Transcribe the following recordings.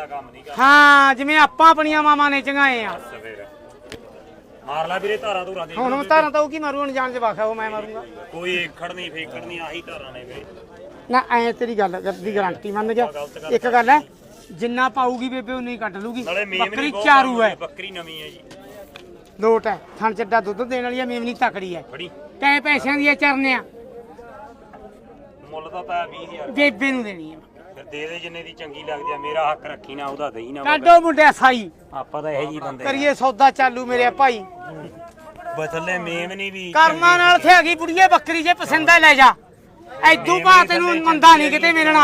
ਵਾਲਾ ਕੰਮ ਨਹੀਂ ਕਰ ਹਾਂ ਜਿਵੇਂ ਆਪਾਂ ਆਪਣੀਆਂ ਮਾਵਾਂ ਨੇ ਚੰਗਾਏ ਆ। ਮਾਰ ਲੈ ਵੀਰੇ ਧਾਰਾਂ ਧੂਰਾਂ ਦੇ ਹੁਣ ਉਹ ਧਾਰਾਂ ਤਾਂ ਉਹ ਕੀ ਮਾਰੂ ਅਣਜਾਣ ਚ ਵਾਖਾ ਉਹ ਮੈਂ ਮਾਰੂੰਗਾ। ਕੋਈ ਏਖੜ ਨਹੀਂ ਫੇਕੜ ਨਹੀਂ ਆਹੀ ਧਾਰਾਂ ਨੇ ਵੀਰੇ। ਨਾ ਐ ਤੇਰੀ ਗੱਲ ਦੀ ਗਾਰੰਟੀ ਮੰਨ ਗਿਆ ਇੱਕ ਗੱਲ ਹੈ ਜਿੰਨਾ ਪਾਊਗੀ ਬੇਬੇ ਉਨੀ ਕੱਢ ਲੂਗੀ ਨਾਲੇ ਬੱਕਰੀ ਬਹੁਤ ਚਾਰੂ ਹੈ। ਬੱਕਰੀ ਨਵੀਂ ਹੈ ਜੀ। ਲੋਟ ਹੈ ਥਣ ਚੱਡਾ ਦੁੱਧ ਦੇਣ ਵਾਲੀ ਹੈ ਮੇਮਨੀ ਤਕੜੀ ਹੈ। ਕੈ ਪੈਸਿਆਂ ਦੀ ਹੈ ਚਰਨੇ ਆ। ਮੁੱਲ ਤਾਂ ਤਾਂ 20000 ਬੇਬੇ ਨੂੰ ਦੇਣੀ ਹੈ। ਦੇ ਦੇ ਜਿੰਨੇ ਦੀ ਚੰਗੀ ਲੱਗਦੀ ਆ ਮੇਰਾ ਹੱਕ ਰੱਖੀ ਨਾ ਉਹਦਾ ਦੇਈ ਨਾ ਕਾਡੋ ਮੁੰਡਿਆ ਸਾਈ। ਆਪਾਂ ਤਾਂ ਇਹੋ ਜੀ ਬੰਦੇ ਕਰੀਏ ਸੌਦਾ ਚਾਲੂ ਮੇਰੇ ਭਾਈ। ਬਥੱਲੇ ਮੇਮ ਨਹੀਂ ਵੀ ਕਰਮਾਂ ਨਾਲ ਥੇ ਹੈਗੀ ਬੁੜੀਏ ਬੱਕਰੀ ਜੇ ਪਸੰਦ ਹੈ ਲੈ ਜਾ। ਐਦੂ ਬਾ ਤੈਨੂੰ ਮੰਦਾ ਨਹੀਂ ਕਿਤੇ ਮਿਲਣਾ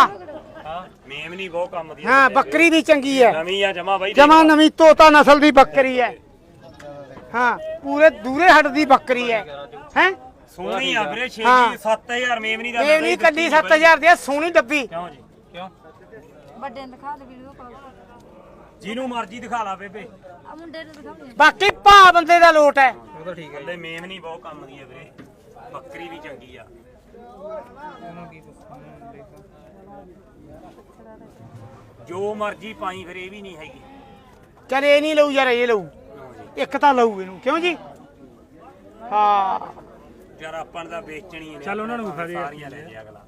ਹਾਂ ਮੇਮ ਨਹੀਂ ਬਹੁਤ ਕੰਮ ਦੀ ਆ। ਹਾਂ ਬੱਕਰੀ ਵੀ ਚੰਗੀ ਹੈ। ਨਵੀਂ ਆ ਜਮਾ ਬਾਈ ਜਮਾ ਨਵੀਂ ਤੋਤਾ ਨਸਲ ਦੀ ਬੱਕਰੀ ਹਾਂ। ਪੂਰੇ ਦੂਰੇ ਹੱਟ ਦੀ ਬੱਕਰੀ ਹੈ। ਹੈ? ਸੋਹਣੀ ਆ ਵੀਰੇ 6 ਹਾਂ। 7000 ਮੇਮ ਨਹੀਂ ਦਾ ਇਹ ਨਹੀਂ ਕੱਲੀ 7000 ਦੀ ਹੈ, ਸੋਹਣੀ ਡੱਬੀ। ਕਿਉਂ ਜੀ? ਵੱਡੇ ਨੂੰ ਦਿਖਾ ਦੇ ਵੀਡੀਓ ਕਾਲ ਜਿਹਨੂੰ ਮਰਜ਼ੀ ਦਿਖਾ ਲਾ ਬੇਬੇ। ਆ ਮੁੰਡੇ ਨੂੰ ਦਿਖਾਉਂਦੇ ਬਾਕੀ ਭਾ ਬੰਦੇ ਦਾ ਲੋਟ ਹੈ। ਥੱਲੇ ਮੇਮ ਨਹੀਂ ਬਹੁਤ ਕੰਮ ਦੀ ਆ ਵੀਰੇ। ਬੱਕਰੀ ਵੀ ਚੰਗੀ ਆ। ਜੋ ਮਰਜ਼ੀ ਪਾਈ ਫਿਰ ਇਹ ਵੀ ਨਹੀਂ ਹੈਗੀ। ਚਲ ਇਹ ਨਹੀਂ ਲਊ ਯਾਰ ਇਹ ਲਊ। ਇੱਕ ਤਾਂ ਲਊ ਇਹਨੂੰ। ਕਿਉਂ ਜੀ? ਹਾਂ। ਯਾਰ ਆਪਾਂ ਤਾਂ ਵੇਚਣੀ ਨੇ ਚੱਲ ਉਹਨਾਂ ਨੂੰ ਵਿਖਾ ਦੇ ਯਾਰ। ਸਾਰੀਆਂ ਲੈ ਜੇ ਅਗਲਾ।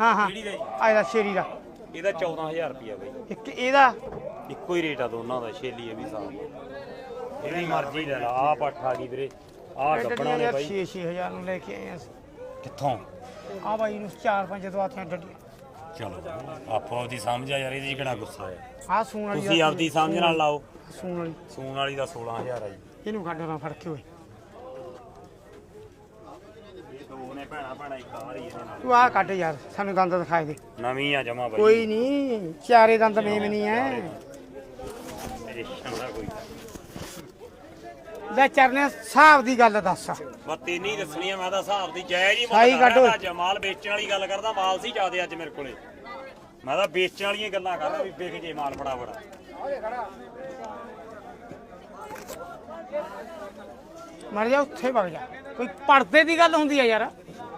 ਹਾਂ ਹਾਂ। ਕਿਹੜੀ ਦਾ ਜੀ? ਆਇਆ ਸ਼ੇਰੀ ਦਾ। ਇਹਦਾ 14000 ਰੁਪਿਆ ਬਈ। ਇੱਕ ਇਹਦਾ? ਇੱਕੋ ਹੀ ਰੇਟ ਆ ਦੋਨਾਂ ਦਾ ਛੇਲੀ ਇਹ ਵੀ ਸਾਲ ਇਹਦੀ ਮਰਜ਼ੀ ਲੈ ਲਾ ਆ ਪੱਠ ਆ ਗਈ ਵੀਰੇ। ਆ ਗੱਪਣਾ ਨੇ ਬਾਈ। 6 6000 ਨੂੰ ਲੈ ਕੇ ਆਏ ਅਸੀਂ। ਕਿੱਥੋਂ? ਆ ਬਾਈ ਨੂੰ 4-5 ਦਵਾਤੀਆਂ ਡੱਡੀਆਂ। ਚਲੋ ਆਪੋ ਆਪਦੀ ਸਮਝ ਆ ਯਾਰ ਇਹਦੀ ਕਿਹੜਾ ਗੁੱਸਾ ਆ। ਆ ਸੂਣ ਵਾਲੀ ਤੁਸੀਂ ਆਪਦੀ ਸਮਝ ਨਾਲ ਲਾਓ। ਸੂਣ ਵਾਲੀ। ਸੂਣ ਵਾਲੀ ਦਾ 16000 ਆ ਜੀ। ਇਹਨੂੰ ਕੱਢ ਨਾ ਫੜ ਕੇ ਓਏ ਇਹ ਦੋ ਨੇ ਭੈਣਾ ਭੈਣਾ ਇੱਕ ਆ ਰਹੀ ਇਹਦੇ ਨਾਲ। ਤੂੰ ਆ ਕੱਢ ਯਾਰ ਸਾਨੂੰ ਦੰਦ ਦਿਖਾਏ ਦੇ। ਨਵੀਂ ਆ ਜਮਾ ਬਾਈ। ਕੋਈ ਨਹੀਂ ਚਾਰੇ ਦੰਦ ਮੇਮ ਨਹੀਂ ਐ। ਰੇਸ਼ਮ ਦਾ ਕੋਈ ਲੈ ਚਰਨੇ ਹਿਸਾਬ ਦੀ ਗੱਲ ਦੱਸ। ਬਸ ਤੈਨੂੰ ਹੀ ਦੱਸਣੀ ਆ ਮੈਂ ਤਾਂ ਹਿਸਾਬ ਦੀ ਜਾਇਜ਼ ਹੀ ਸਾਈ ਮੁੱਲ ਕਰ ਕੱਢੋ। ਰਿਹਾ ਅੱਜ ਮਾਲ ਵੇਚਣ ਵਾਲੀ ਗੱਲ ਕਰਦਾ ਮਾਲ ਸੀ ਜ਼ਿਆਦੇ ਅੱਜ ਮੇਰੇ ਕੋਲੇ। ਮੈਂ ਤਾਂ ਵੇਚਣ ਵਾਲੀਆਂ ਗੱਲਾਂ ਕਰਦਾ ਵੀ ਵਿਕ ਜੇ ਮਾਲ ਫੜਾ ਫੜਾ ਮਰ ਜਾ ਉੱਥੇ ਵਗ ਜਾ। ਕੋਈ ਪੜਦੇ ਦੀ ਗੱਲ ਹੁੰਦੀ ਆ ਯਾਰ।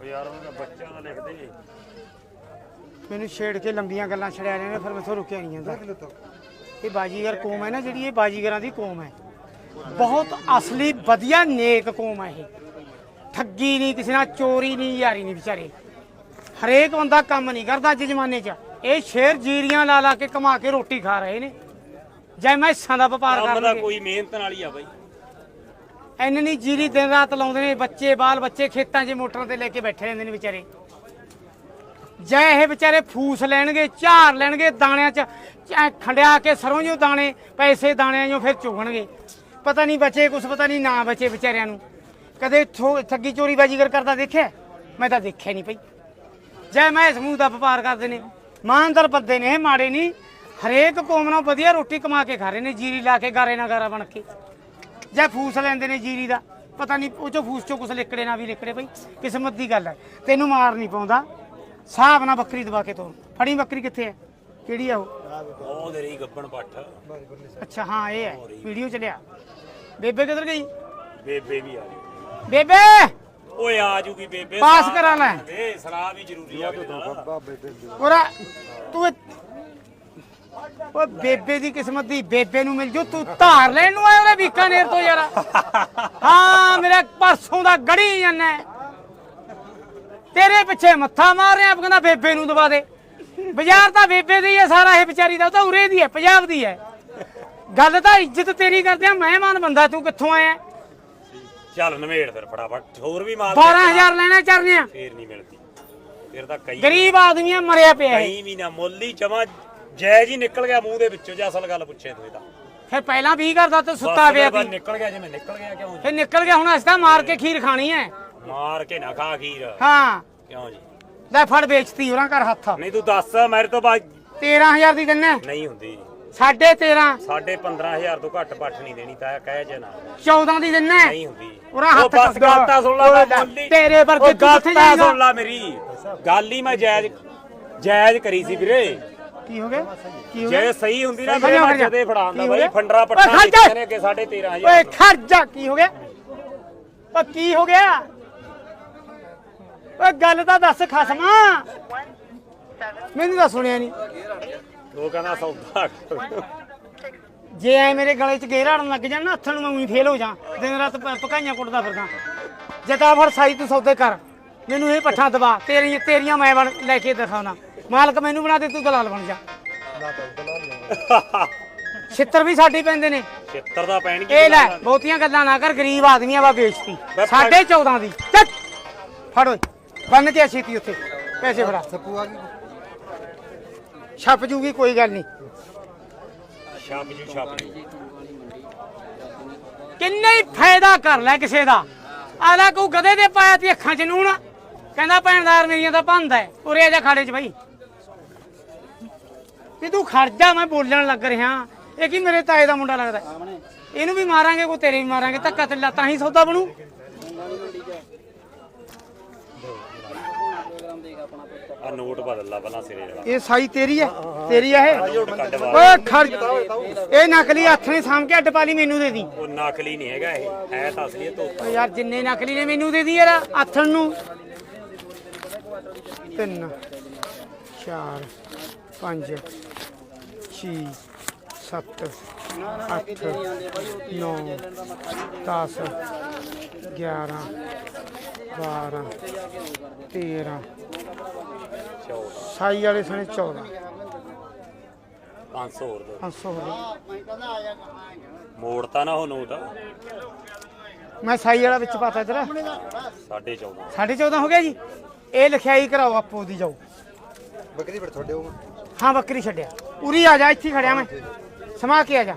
ਉਹ ਯਾਰ ਉਹਦਾ ਬੱਚਾ ਦਾ ਲਿਖ ਦੇ ਮੈਨੂੰ ਛੇੜ ਕੇ ਲੰਬੀਆਂ ਗੱਲਾਂ ਛੜਿਆ ਰਹੇ ਨੇ ਫਿਰ ਮੈਥੋਂ ਰੁਕਿਆ ਨਹੀਂ ਜਾਂਦਾ। ਇਹ ਬਾਜੀਗਰ ਕੌਮ ਹੈ ਨਾ ਜਿਹੜੀ ਇਹ ਬਾਜੀਗਰਾਂ ਦੀ ਕੌਮ ਹੈ। ਬਹੁਤ ਅਸਲੀ ਵਧੀਆ ਨੇਕ ਕੌਮ ਹੈ ਇਹ। ਠੱਗੀ ਨਹੀਂ ਕਿਸੇ ਨਾਲ ਚੋਰੀ ਨਹੀਂ ਯਾਰੀ ਨਹੀਂ ਵਿਚਾਰੇ। ਹਰੇਕ ਬੰਦਾ ਕੰਮ ਨਹੀਂ ਕਰਦਾ ਅੱਜ ਜ਼ਮਾਨੇ 'ਚ। ਇਹ ਸ਼ੇਰ ਜੀਰੀਆਂ ਲਾ ਲਾ ਕੇ ਕਮਾ ਕੇ ਰੋਟੀ ਖਾ ਰਹੇ ਨੇ। ਜੈ ਮੈਸਾਂ ਦਾ ਵਪਾਰ ਕੰਮ ਦਾ ਕਰਦੇ ਕੋਈ ਮਿਹਨਤ ਨਾਲ ਹੀ ਆ ਬਾਈ। ਇੰਨੀ ਨਹੀਂ, ਜੀਰੀ ਦਿਨ ਰਾਤ ਲਾਉਂਦੇ ਨੇ ਬੱਚੇ, ਬਾਲ ਬੱਚੇ ਖੇਤਾਂ 'ਚ ਮੋਟਰਾਂ ਤੇ ਲੈ ਕੇ ਬੈਠੇ ਰਹਿੰਦੇ ਨੇ ਵਿਚਾਰੇ। ਜੈ ਇਹ ਵਿਚਾਰੇ ਫੂਸ ਲੈਣਗੇ ਝਾਰ ਲੈਣਗੇ ਦਾਣਿਆਂ 'ਚ ਖੰਡਿਆ ਕੇ ਸਰੋਂ ਜੋ ਦਾਣੇ, ਪੈਸੇ ਦਾਣਿਆਂ 'ਚੋਂ ਫਿਰ ਚੁਗਣਗੇ। ਪਤਾ ਨਹੀਂ ਬਚੇ ਕੁਛ, ਪਤਾ ਨਹੀਂ ਨਾ ਬਚੇ ਵਿਚਾਰਿਆਂ ਨੂੰ। ਕਦੇ ਥੋ- ਠੱਗੀ ਚੋਰੀ ਬਾਜੀਗਰ ਕਰਦਾ ਦੇਖਿਆ? ਮੈਂ ਤਾਂ ਦੇਖਿਆ ਨਹੀਂ ਭਈ ਜੈ ਮੈਂ ਸਮੂਹ ਦਾ ਵਪਾਰ ਕਰਦੇ ਨੇ, ਇਮਾਨਦਾਰ ਬੰਦੇ ਨੇ ਇਹ ਮਾੜੇ ਨਹੀਂ। ਹਰੇਕ ਕੌਮ ਨਾਲ ਵਧੀਆ ਰੋਟੀ ਕਮਾ ਕੇ ਖਾ ਰਹੇ ਨੇ, ਜੀਰੀ ਲਾ ਕੇ ਗਾਰੇ ਨਾ ਗਾਰਾ ਬਣ ਕੇ। ਜਾਂ ਫੂਸ ਲੈਂਦੇ ਨੇ ਜੀਰੀ ਦਾ। ਪਤਾ ਨਹੀਂ ਉਹ ਚੋਂ ਫੂਸ ਚੋਂ ਕੁਛ ਲਿਕੜੇ ਨਾ ਵੀ ਲਿਕੜੇ ਬਈ ਕਿਸਮਤ ਦੀ ਗੱਲ ਹੈ। ਤੈਨੂੰ ਮਾਰ ਨਹੀਂ ਪਾਉਂਦਾ। ਸਾਹਬ ਨਾ ਬੱਕਰੀ ਦਵਾ ਕੇ ਤੋਰ। ਫੜੀ ਬੱਕਰੀ ਕਿੱਥੇ ਹੈ? ਕਿਹੜੀ ਆ ਉਹ? ਉਹ ਦੇ ਰਹੀ ਗੱਬਣ ਪੱਠ। ਅੱਛਾ ਹਾਂ ਇਹ ਹੈ। ਵੀਡੀਓ ਚੱਲਿਆ ਬੇਬੇ ਕਿੱਧਰ ਗਈ? ਬੇਬੇ ਵੀ ਆ ਗਈ। ਬੇਬੇ! ਓਏ ਆ ਜੂਗੀ ਬੇਬੇ ਪਾਸ ਕਰਾ ਲੈ। ਏ ਸਲਾਹ ਵੀ ਜ਼ਰੂਰੀ ਆ ਉਹਰਾ ਤੂੰ ਉਹ ਬੇਬੇ ਦੀ ਕਿਸਮਤ ਦੀ ਬੇਬੇ ਨੂੰ ਮਿਲ ਜੂ ਤੂੰ ਧਾਰ ਲੈਣ ਨੂੰ ਆਇਆ ਉਹਦੇ ਬੀਕਾਨੇਰ ਤੋਂ ਯਾਰ। ਹਾਂ ਮੇਰਾ ਪਰਸੋਂ ਦਾ ਗੜੀ ਜਾਂਦਾ ਤੇਰੇ ਪਿੱਛੇ ਮੱਥਾ ਮਾਰ ਰਿਹਾ ਕਹਿੰਦਾ ਬੇਬੇ ਨੂੰ ਦਵਾ ਦੇ। ਬਾਜ਼ਾਰ ਤਾਂ ਬੇਬੇ ਦੀ ਹੈ ਸਾਰਾ ਇਹ ਵਿਚਾਰੀ ਦਾ ਉਹ ਤਾਂ ਉਰੇ ਦੀ ਹੈ ਪੰਜਾਬ ਦੀ ਹੈ। ਗੱਲ ਤਾਂ ਇੱਜ਼ਤ ਤੇਰੀ ਕਰਦੇ ਆ ਮਹਿਮਾਨ ਬੰਦਾ ਤੂੰ ਕਿੱਥੋਂ ਆਇਆ? ਚੱਲ ਨਵੇੜ ਫਿਰ ਫਟਾਫਟ ਹੋਰ ਵੀ ਮਾਲ 12000 ਲੈਣਾ ਚਰਨਿਆ ਫੇਰ ਨਹੀਂ ਮਿਲਦੀ। ਫਿਰ ਤਾਂ ਕਈ ਗਰੀਬ ਆਦਮੀ ਆ ਮਰਿਆ ਪਿਆ ਇਹ ਕਈ ਵੀ ਨਾ ਮੁੱਲ ਹੀ ਜਮਾ ਜਾਇਜ਼ ਹੀ ਨਿਕਲ ਗਿਆ ਮੂੰਹ ਦੇ ਵਿੱਚੋਂ ਜੇ ਅਸਲ ਗੱਲ ਪੁੱਛੇ ਤੂੰ ਇਹਦਾ। ਫਿਰ ਪਹਿਲਾਂ 20 ਕਰਦਾ ਤੇ ਸੁੱਤਾ ਬਸ ਪਿਆ ਸੀ ਨਿਕਲ ਗਿਆ ਜਿਵੇਂ ਨਿਕਲ ਗਿਆ ਕਿਉਂ ਫਿਰ ਨਿਕਲ ਗਿਆ ਹੁਣ ਅਸੀਂ ਤਾਂ ਮਾਰ ਕੇ ਖੀਰ ਖਾਣੀ ਹੈ ਮਾਰ ਕੇ ਨਾ ਖਾ ਖੀਰ। ਹਾਂ। ਕਿਉਂ ਜੀ? ਲੈ ਫੜ ਵੇਚਤੀ ਉਹਨਾਂ ਕਰ ਹੱਥ। ਨਹੀਂ ਤੂੰ ਦੱਸ ਮੇਰੇ ਤੋਂ ਬਾਅਦ 13000 ਦੀ ਦਿੰਨਾ। ਨਹੀਂ ਹੁੰਦੀ ਸਾਢੇ 13 ਸਾਢੇ 15000 ਤੋਂ ਘੱਟ ਪੱਠ ਨਹੀਂ ਦੇਣੀ ਤਾਂ ਕਹਿ ਜੇ ਨਾ। 14 ਦੀ ਦਿੰਨਾ। ਨਹੀਂ ਹੁੰਦੀ ਉਰਾ ਉਹ ਹੱਥ ਗੱਲ ਤਾਂ ਸੁਣ ਲਾ ਮੈਂ ਬੋਲੀ। ਤੇਰੇ ਵਰਗੇ ਉਹ ਤੂੰ ਗੱਲ ਕਿੱਥੇ ਤਾਂ ਜਾਏਗਾ? ਸੁਣ ਲਾ ਮੇਰੀ। ਗੱਲ ਹੀ ਮੈਂ ਜਾਇਜ਼ ਜਾਇਜ਼ ਕਰੀ ਸੀ ਵੀਰੇ। ਕੀ ਹੋ ਗਿਆ? ਕੀ ਹੋ ਗਿਆ? ਜੇ ਸਹੀ ਹੁੰਦੀ ਨਾ ਜਾ, ਖੜ ਮੈਂ ਜਾ। ਜਦੇ ਫੜਾਉਂਦਾ ਬਾਈ? ਫੰਡਰਾ ਜਾ। ਦਿੱਤੇ ਨੇ ਅੱਗੇ 13500 ਓਏ ਖਰਜਾ ਕੀ ਹੋ ਗਿਆ? ਓ ਕੀ ਹੋ ਗਿਆ? ਓਏ ਗੱਲ ਤਾਂ ਦੱਸ ਖਸਮਾ। ਮੈਨੂੰ ਤਾਂ ਸੁਣਿਆ ਨਹੀਂ ਉਹ ਕਹਿੰਦਾ ਸੌਦਾ। ਜੇ ਐ ਮੇਰੇ ਗਲੇ 'ਚ ਗੇਰਾੜਨ ਲੱਗ ਜਾਣ ਨਾ ਹੱਥਾਂ ਨੂੰ ਮੈਂ ਉਹੀ ਫੇਲ ਹੋ ਜਾ। ਦਿਨ ਰਾਤ ਪ- ਪਕਾਈਆਂ ਕੁੱਟਦਾ ਫਿਰਦਾ। ਜਤਾ ਫੜ ਸਾਈ ਤੂੰ ਸੌਦੇ ਕਰ। ਮੈਨੂੰ ਇਹ ਪੱਠਾ ਦਬਾ। ਤੇਰੀਆਂ ਤੇਰੀਆਂ ਮੈਂ ਬਣ ਲੈ ਕੇ ਦਿਖਾਉਣਾ। ਮਾਲਕ ਮੈਨੂੰ ਬਣਾ ਦੇ ਤੂੰ ਦਲਾਲ ਬਣ ਜਾ। ਛਿੱਤਰ ਵੀ ਸਾਡੇ ਪੈਂਦੇ ਨੇ। ਛਿੱਤਰ ਦਾ ਪੈਣਗੇ ਇਹ ਲੈ ਬਹੁਤੀਆਂ ਗੱਲਾਂ ਨਾ ਕਰ ਗਰੀਬ ਆਦਮੀਆਂ ਵਾ ਵੇਚਤੀ ਬੈ- ਸਾਢੇ 14 ਦੀ। ਚੱਕ! ਫੜ ਓਏ ਬੰਨ ਕੇ ਛੇਤੀ ਉੱਥੇ। ਪੈਸੇ ਫੜਾ। ਸੱਪੂ ਆ ਗਈ ਛੱਪ ਜੂਗੀ ਕੋਈ ਗੱਲ ਨਹੀਂ। ਛਾਪ ਜੂ ਛਾਪ ਜੂ। ਕਿੰਨੇ ਹੀ ਫਾਇਦਾ ਕਰ ਲੈ ਕਿਸੇ ਦਾ। ਆਲਾ ਕੋ ਗਧੇ ਦੇ ਪਾਇਆ ਤੇ ਅੱਖਾਂ 'ਚ ਨੂਣ। ਕਹਿੰਦਾ ਭੈਣਦਾਰ ਮੇਰੀਆਂ ਤਾਂ ਭੰਦ ਹੈ। ਉਰੇ ਆ ਜਾ ਖਾੜੇ 'ਚ ਬਾਈ। ਵੀ ਤੂੰ ਖੜ ਜਾ ਮੈਂ ਬੋਲਣ ਲੱਗ ਰਿਹਾ। ਇਹ ਕੀ ਮੇਰੇ ਤਾਏ ਦਾ ਮੁੰਡਾ ਲੱਗਦਾ? ਇਹਨੂੰ ਵੀ ਮਾਰਾਂਗੇ ਕੋ ਤੇਰੇ ਵੀ ਮਾਰਾਂਗੇ ਧੱਕਾ ਤੇ ਤਾਂ ਹੀ ਸੌਦਾ ਬਣੂ। ਆ ਨੋਟ ਬਦਲ ਲਾ ਪਹਿਲਾਂ ਸਿਰੇ ਵਾਲਾ। ਇਹ ਸਾਈ ਤੇਰੀ ਹੈ ਤੇਰੀ ਹੈ ਇਹ। ਓਏ ਖੜ ਇਹ ਨਕਲੀ ਹੱਥ ਨੇ ਸਾਂਭ ਕੇ ਅੱਡ ਪਾ ਲਈ ਮੈਨੂੰ ਦੇ ਦੀ। ਉਹ ਨਕਲੀ ਨਹੀਂ ਹੈਗਾ ਇਹ ਹੈ ਤਾਂ ਅਸਲੀ ਓ ਯਾਰ ਜਿੰਨੇ ਨਕਲੀ ਨੇ ਮੈਨੂੰ ਦੇ ਦੀ ਯਾਰ ਆਥਣ ਨੂੰ। ਤਿੰਨ ਚਾਰ ਪੰਜ ਛੇ ਸੱਤ ਅੱਠ ਨੌ 10 11 12 13 ਚੌਲ ਸਾਈ ਵਾਲੇ ਸਣੇ 14 500 ਹੋਰ ਦੋ। 500 ਹੋ ਗਏ ਮੋੜਤਾ ਨਾ ਉਹ ਨੋਟ ਮੈਂ ਸਾਈ ਵਾਲਾ ਵਿੱਚ ਪਾਤਾ ਇਧਰ। ਸਾਢੇ 14 ਸਾਢੇ 14 ਹੋ ਗਿਆ ਜੀ। ਇਹ ਲਿਖਾਈ ਕਰਾਓ ਆਪੋ ਦੀ ਜਾਓ। ਬੱਕਰੀ ਫਿਰ ਤੁਹਾਡੇ ਉਹ ਹਾਂ ਬੱਕਰੀ ਛੱਡਿਆ। ਉਰੀ ਆ ਜਾ ਇੱਥੇ ਹੀ ਖੜਿਆ ਮੈਂ। ਸਮਾ ਕੇ ਆ ਜਾ।